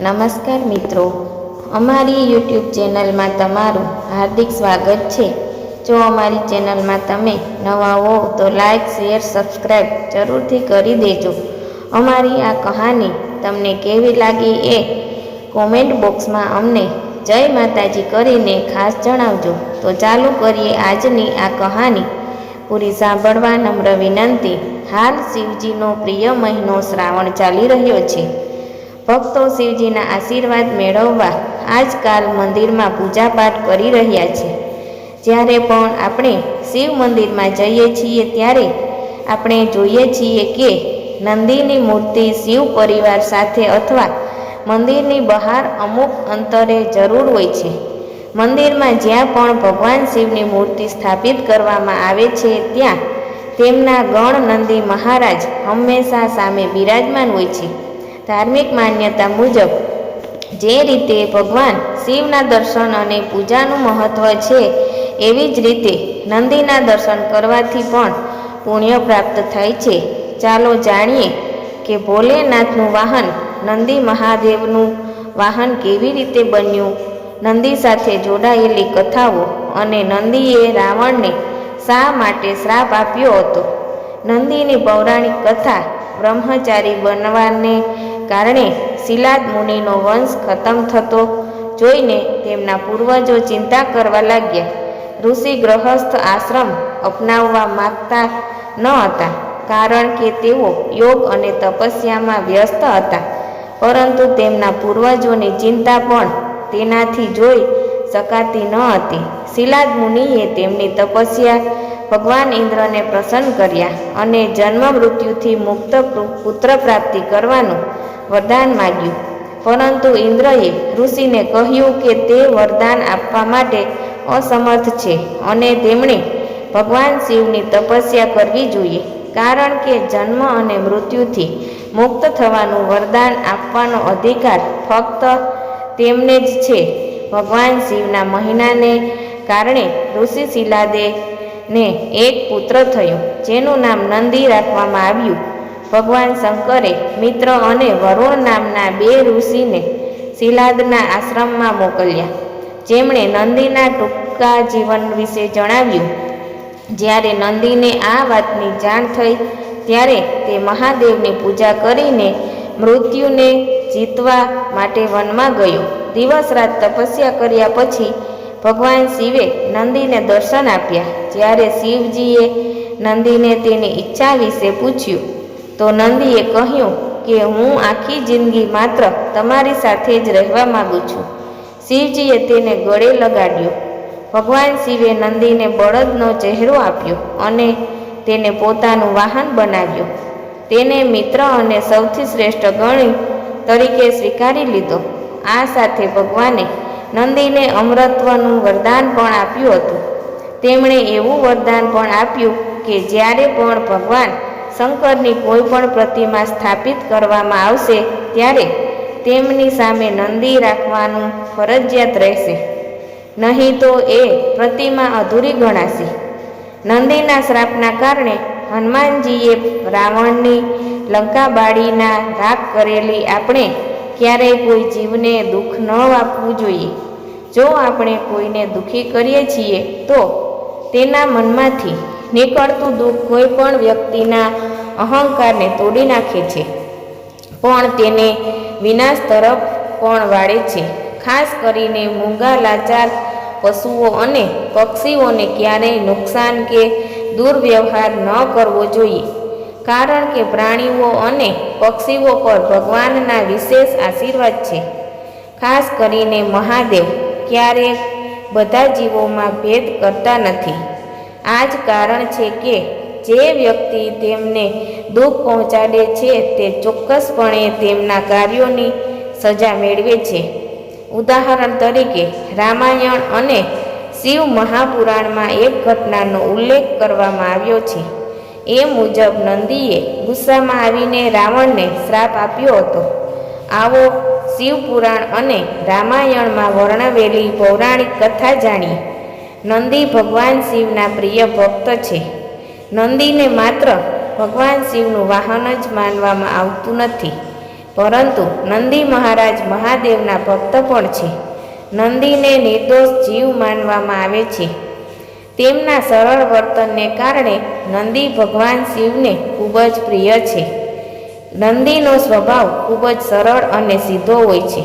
નમસ્કાર મિત્રો. અમારી યુટ્યુબ ચેનલમાં તમારું હાર્દિક સ્વાગત છે. જો અમારી ચેનલમાં તમે નવા હો તો લાઈક, શેર સબસ્ક્રાઈબ જરૂરથી કરી દેજો. અમારી આ કહાની તમને કેવી લાગી એ કોમેન્ટ બોક્સમાં અમને જય માતાજી કરીને ખાસ જણાવજો. તો ચાલુ કરીએ આજની આ કહાની. પૂરી સાંભળવા નમ્ર વિનંતી. હાલ શિવજીનો પ્રિય મહિનો શ્રાવણ ચાલી રહ્યો છે. ભક્તો શિવજીના આશીર્વાદ મેળવવા આજકાલ મંદિરમાં પૂજાપાઠ કરી રહ્યા છે. જ્યારે પણ આપણે શિવ મંદિરમાં જઈએ છીએ ત્યારે આપણે જોઈએ છીએ કે નંદીની મૂર્તિ શિવ પરિવાર સાથે અથવા મંદિરની બહાર અમુક અંતરે જરૂર હોય છે. મંદિરમાં જ્યાં પણ ભગવાન શિવની મૂર્તિ સ્થાપિત કરવામાં આવે છે, ત્યાં તેમના ગણ નંદી મહારાજ હંમેશા સામે બિરાજમાન હોય છે. ધાર્મિક માન્યતા મુજબ જે રીતે ભગવાન શિવના દર્શન અને પૂજાનું મહત્વ છે, એવી જ રીતે નંદીના દર્શન કરવાથી પણ પુણ્ય પ્રાપ્ત થાય છે. ચાલો જાણીએ કે ભોલેનાથનું વાહન નંદી મહાદેવનું વાહન કેવી રીતે બન્યું? નંદી સાથે જોડાયેલી કથાઓ અને નંદીએ રાવણને શા માટે શ્રાપ આપ્યો હતો? નંદીની પૌરાણિક કથા બ્રહ્મચારી બનવાને કારણે શિલાદ મુનિનો વંશ ખતમ થતો જોઈને તેમના પૂર્વજો ચિંતા કરવા લાગ્યા. ઋષિ ગ્રહસ્થ આશ્રમ અપનાવવા માગતા ન હતા, કારણ કે તેઓ યોગ અને તપસ્યામાં વ્યસ્ત હતા. પરંતુ તેમના પૂર્વજોની ચિંતા પણ તેનાથી જોઈ શકાતી ન હતી. શિલાદ મુનિએ તેમની તપસ્યા ભગવાન ઇન્દ્રને પ્રસન્ન કર્યા અને જન્મ મૃત્યુથી મુક્ત પુત્ર પ્રાપ્તિ કરવાનું વરદાન માગ્યું. પરંતુ ઇન્દ્રએ ઋષિને કહ્યું કે તે વરદાન આપવા માટે અસમર્થ છે અને તેમણે ભગવાન શિવની તપસ્યા કરવી જોઈએ, કારણ કે જન્મ અને મૃત્યુથી મુક્ત થવાનું વરદાન આપવાનો અધિકાર ફક્ત તેમને જ છે. ભગવાન શિવના મહિનાને કારણે ઋષિ શિલાદે ને એક પુત્ર થયો, જેનું નામ નંદી રાખવામાં આવ્યું. ભગવાન શંકરે મિત્ર અને વરુણ નામના બે ઋષિને શિલાદના આશ્રમમાં મોકલ્યા. જેમણે નંદીના ટૂંકા જીવન વિશે જણાવ્યું. જ્યારે નંદીને આ વાતની જાણ થઈ, ત્યારે તે મહાદેવની પૂજા કરીને મૃત્યુને જીતવા માટે વનમાં ગયો. દિવસ રાત તપસ્યા કર્યા પછી ભગવાન શિવે નંદીને દર્શન આપ્યા. જ્યારે શિવજીએ નંદીને તેની ઈચ્છા વિશે પૂછ્યું, તો નંદીએ કહ્યું કે હું આખી જિંદગી માત્ર તમારી સાથે જ રહેવા માગું છું. શિવજીએ તેને ગળે લગાડ્યો. ભગવાન શિવે નંદીને બળદનો ચહેરો આપ્યો અને તેને પોતાનું વાહન બનાવ્યું. તેને મિત્ર અને સૌથી શ્રેષ્ઠ ગણી તરીકે સ્વીકારી લીધો. આ સાથે ભગવાને નંદીને અમરત્વનું વરદાન પણ આપ્યું હતું. તેમણે એવું વરદાન પણ આપ્યું કે જ્યારે પણ ભગવાન શંકરની કોઈ પણ પ્રતિમા સ્થાપિત કરવામાં આવશે, ત્યારે તેમની સામે નંદી રાખવાનું ફરજિયાત રહેશે. નહીં તો એ પ્રતિમા અધૂરી ગણાશે. નંદીના શ્રાપના કારણે હનુમાનજીએ રાવણની લંકા બાળીના રાગ કરેલી આપણે ક્યારેય કોઈ જીવને દુઃખ ન આપવું જોઈએ. જો આપણે કોઈને દુઃખી કરીએ છીએ, તો તેના મનમાંથી નીકળતું દુઃખ કોઈ પણ વ્યક્તિના અહંકારને તોડી નાખે છે. પણ તેને વિનાશ તરફ પણ વાળે છે. ખાસ કરીને મૂંગા, લાચાર પશુઓ અને પક્ષીઓને ક્યારેય નુકસાન કે દુર્વ્યવહાર ન કરવો જોઈએ. કારણ કે પ્રાણીઓ અને પક્ષીઓ પર ભગવાનના વિશેષ આશીર્વાદ છે. ખાસ કરીને મહાદેવ ક્યારેક બધા જીવોમાં ભેદ કરતા નથી. આ જ કારણ છે કે જે વ્યક્તિ તેમને દુઃખ પહોંચાડે છે તે ચોક્કસપણે તેમના કાર્યોની સજા મેળવે છે. ઉદાહરણ તરીકે રામાયણ અને શિવ મહાપુરાણમાં એક ઘટનાનો ઉલ્લેખ કરવામાં આવ્યો છે. એ મુજબ નંદીએ ગુસ્સામાં આવીને રાવણને શ્રાપ આપ્યો હતો. આવો શિવપુરાણ અને રામાયણમાં વર્ણવેલી પૌરાણિક કથા જાણીએ. નંદી ભગવાન શિવના પ્રિય ભક્ત છે. નંદીને માત્ર ભગવાન શિવનું વાહન જ માનવામાં આવતું નથી, પરંતુ નંદી મહારાજ મહાદેવના ભક્ત પણ છે. નંદીને નિર્દોષ જીવ માનવામાં આવે છે. તેમના સરળ વર્તનને કારણે નંદી ભગવાન શિવને ખૂબ જ પ્રિય છે. નંદીનો સ્વભાવ ખૂબ જ સરળ અને સીધો હોય છે.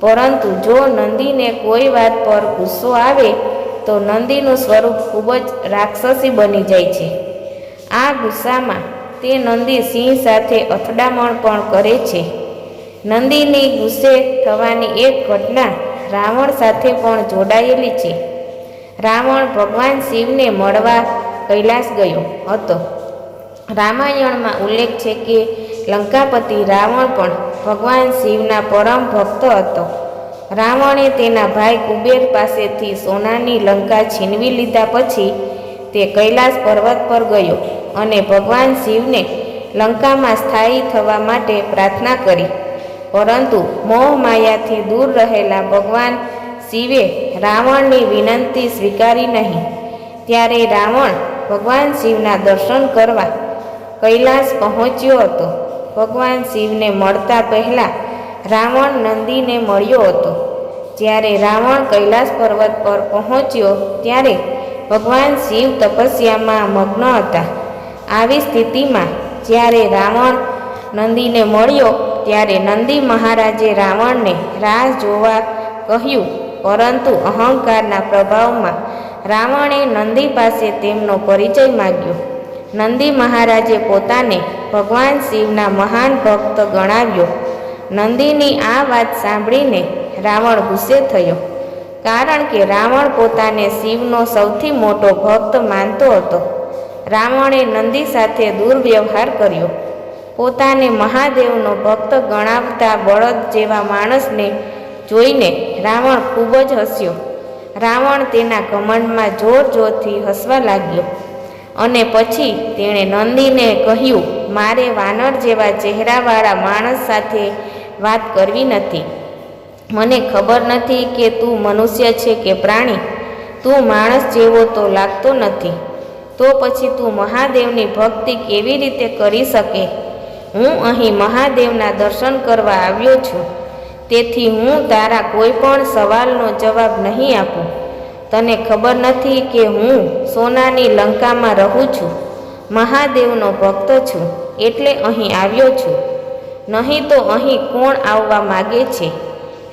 પરંતુ જો નંદીને કોઈ વાત પર ગુસ્સો આવે, તો નંદીનું સ્વરૂપ ખૂબ જ રાક્ષસી બની જાય છે. આ ગુસ્સામાં તે નંદી સિંહ સાથે અથડામણ પણ કરે છે. નંદીની ગુસ્સે થવાની એક ઘટના રાવણ સાથે પણ જોડાયેલી છે. રાવણ ભગવાન શિવને મળવા કૈલાસ ગયો હતો. રામાયણમાં ઉલ્લેખ છે કે લંકાપતિ રાવણ પણ ભગવાન શિવના પરમ ભક્ત હતો. રાવણે તેના ભાઈ કુબેર પાસેથી સોનાની લંકા છીનવી લીધા પછી તે કૈલાસ પર્વત પર ગયો અને ભગવાન શિવને લંકામાં સ્થાયી થવા માટે પ્રાર્થના કરી. પરંતુ મોહ માયાથી દૂર રહેલા ભગવાન શિવે રાવણની વિનંતી સ્વીકારી નહીં. ત્યારે રાવણ ભગવાન શિવના દર્શન કરવા કૈલાસ પહોંચ્યો હતો. ભગવાન શિવને મળતા પહેલાં રાવણ નંદીને મળ્યો હતો. જ્યારે રાવણ કૈલાસ પર્વત પર પહોંચ્યો, ત્યારે ભગવાન શિવ તપસ્યામાં મગ્ન હતા. આવી સ્થિતિમાં જ્યારે રાવણ નંદીને મળ્યો, ત્યારે નંદી મહારાજે રાવણને રાહ જોવા કહ્યું પરંતુ અહંકારના પ્રભાવમાં રાવણે નંદી પાસે તેમનો પરિચય માગ્યો. નંદી મહારાજે પોતાને ભગવાન શિવના મહાન ભક્ત ગણાવ્યો. નંદીની આ વાત સાંભળીને રાવણ ગુસ્સે થયો, કારણ કે રાવણ પોતાને શિવનો સૌથી મોટો ભક્ત માનતો હતો. રાવણે નંદી સાથે દુર્વ્યવહાર કર્યો. પોતાને મહાદેવનો ભક્ત ગણાવતા બળદ જેવા માણસને જોઈને રાવણ ખૂબ જ હસ્યો. રાવણ તેના ઘમંડમાં જોર જોરથી હસવા લાગ્યો અને પછી તેણે નંદીને કહ્યું, મારે વાનર જેવા ચહેરાવાળા માણસ સાથે વાત કરવી નથી. મને ખબર નથી કે તું મનુષ્ય છે કે પ્રાણી. તું માણસ જેવો તો લાગતો નથી. તો પછી તું મહાદેવની ભક્તિ કેવી રીતે કરી શકે? હું અહીં મહાદેવના દર્શન કરવા આવ્યો છું. તેથી હું તારા કોઈ પણ સવાલનો જવાબ નહીં આપું. તને ખબર નથી કે હું સોનાની લંકામાં રહું છું. મહાદેવનો ભક્ત છું, એટલે અહીં આવ્યો છું. નહીં તો અહીં કોણ આવવા માગે છે?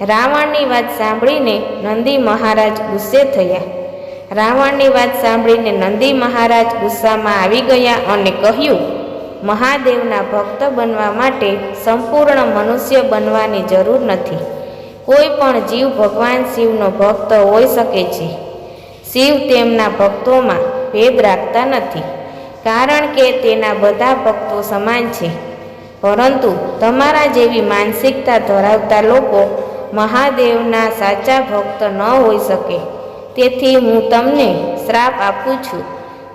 રાવણની વાત સાંભળીને નંદી મહારાજ ગુસ્સે થયા. રાવણની વાત સાંભળીને નંદી મહારાજ ગુસ્સામાં આવી ગયા અને કહ્યું મહાદેવના ભક્ત બનવા માટે સંપૂર્ણ મનુષ્ય બનવાની જરૂર નથી. કોઈ પણ જીવ ભગવાન શિવનો ભક્ત હોઈ શકે છે. શિવ તેમના ભક્તોમાં ભેદ રાખતા નથી, કારણ કે તેના બધા ભક્તો સમાન છે. પરંતુ તમારા જેવી માનસિકતા ધરાવતા લોકો મહાદેવના સાચા ભક્ત ન હોઈ શકે. તેથી હું તમને શ્રાપ આપું છું.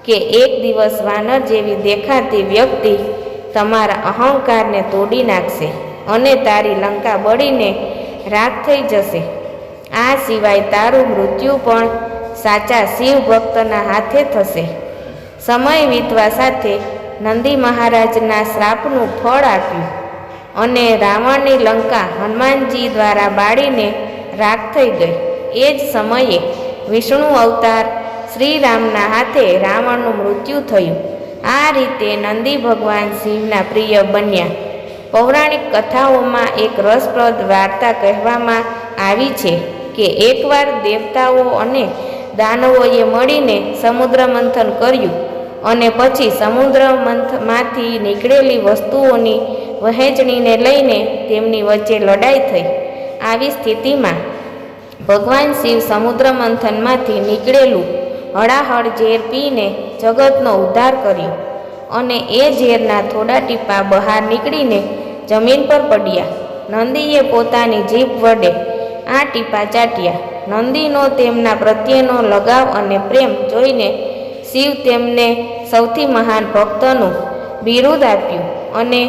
કે એક દિવસ વાનર જેવી દેખાતી વ્યક્તિ તમારા અહંકારને તોડી નાખશે અને તારી લંકા બળીને રાખ થઈ જશે. આ સિવાય તારું મૃત્યુ પણ સાચા શિવ ભક્તના હાથે થશે. સમય વીતવા સાથે નંદી મહારાજના શ્રાપનું ફળ આપ્યું અને રાવણની લંકા હનુમાનજી દ્વારા બાળીને રાખ થઈ ગઈ. એ જ સમયે વિષ્ણુ અવતાર શ્રીરામના હાથે રાવણનું મૃત્યુ થયું. આ રીતે નંદી ભગવાન શિવના પ્રિય બન્યા. પૌરાણિક કથાઓમાં એક રસપ્રદ વાર્તા કહેવામાં આવી છે કે એકવાર દેવતાઓ અને દાનવોએ મળીને સમુદ્ર મંથન કર્યું અને પછી સમુદ્ર મંથમાંથી નીકળેલી વસ્તુઓની વહેંચણીને લઈને તેમની વચ્ચે લડાઈ થઈ. આવી સ્થિતિમાં ભગવાન શિવ સમુદ્ર મંથનમાંથી નીકળેલું હળાહળ ઝેર પીને જગતનો ઉદ્ધાર કર્યો અને એ ઝેરના થોડા ટીપા બહાર નીકળીને જમીન પર પડ્યા. નંદીએ પોતાની જીભ વડે આ ટીપા ચાટ્યા. નંદીનો તેમના પ્રત્યેનો લગાવ અને પ્રેમ જોઈને શિવ તેમને સૌથી મહાન ભક્તનું બિરુદ આપ્યું અને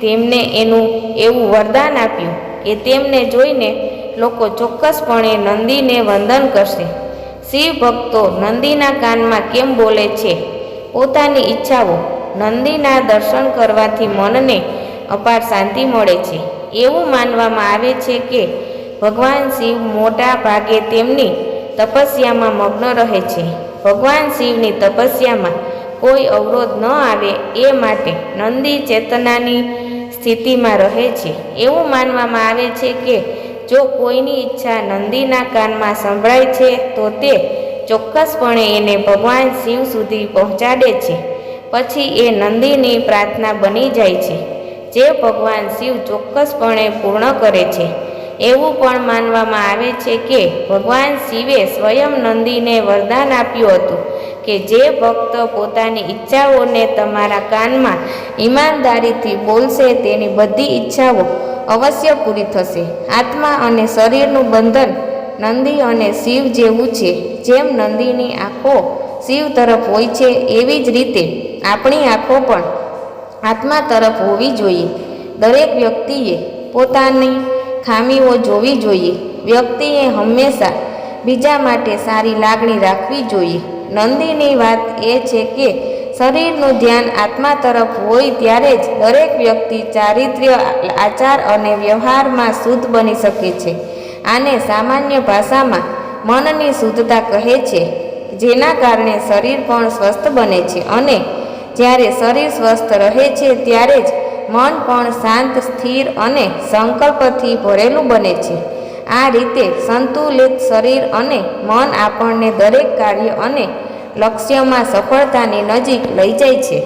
તેમને એનું એવું વરદાન આપ્યું કે તેમને જોઈને લોકો ચોક્કસપણે નંદીને વંદન કરશે. શિવ ભક્તો નંદીના કાનમાં કેમ બોલે છે? પોતાની ઈચ્છાઓ નંદીના દર્શન કરવાથી મનને અપાર શાંતિ મળે છે. એવું માનવામાં આવે છે કે ભગવાન શિવ મોટા ભાગે તેમની તપસ્યામાં મગ્ન રહે છે. ભગવાન શિવની તપસ્યામાં કોઈ અવરોધ ન આવે એ માટે નંદી ચેતનાની સ્થિતિમાં રહે છે. એવું માનવામાં આવે છે કે જો કોઈની ઈચ્છા નંદીના કાનમાં સંભળાય છે, તો તે ચોક્કસપણે એને ભગવાન શિવ સુધી પહોંચાડે છે. પછી એ નંદીની પ્રાર્થના બની જાય છે, જે ભગવાન શિવ ચોક્કસપણે પૂર્ણ કરે છે. એવું પણ માનવામાં આવે છે કે ભગવાન શિવે સ્વયં નંદીને વરદાન આપ્યું હતું કે જે ભક્ત પોતાની ઈચ્છાઓને તમારા કાનમાં ઈમાનદારીથી બોલશે તેની બધી ઈચ્છાઓ અવશ્ય પૂરી થશે. આત્મા અને શરીરનું બંધન નંદી અને શિવ જેવું છે. જેમ નંદીની આંખો શિવ તરફ હોય છે, એવી જ રીતે આપણી આંખો પણ આત્મા તરફ હોવી જોઈએ. દરેક વ્યક્તિએ પોતાની ખામીઓ જોવી જોઈએ. વ્યક્તિએ હંમેશા બીજા માટે સારી લાગણી રાખવી જોઈએ. નંદીની વાત એ છે કે શરીરનું ધ્યાન આત્મા તરફ હોય ત્યારે જ દરેક વ્યક્તિ ચારિત્ર્ય, આચાર અને વ્યવહારમાં શુદ્ધ બની શકે છે. આને સામાન્ય ભાષામાં મનની શુદ્ધતા કહે છે, જેના કારણે શરીર પણ સ્વસ્થ બને છે અને જ્યારે શરીર સ્વસ્થ રહે છે ત્યારે જ મન પણ શાંત, સ્થિર અને સંકલ્પથી ભરેલું બને છે. આ રીતે સંતુલિત શરીર અને મન આપણને દરેક કાર્ય અને લક્ષ્યમાં સફળતાની નજીક લઈ જાય છે.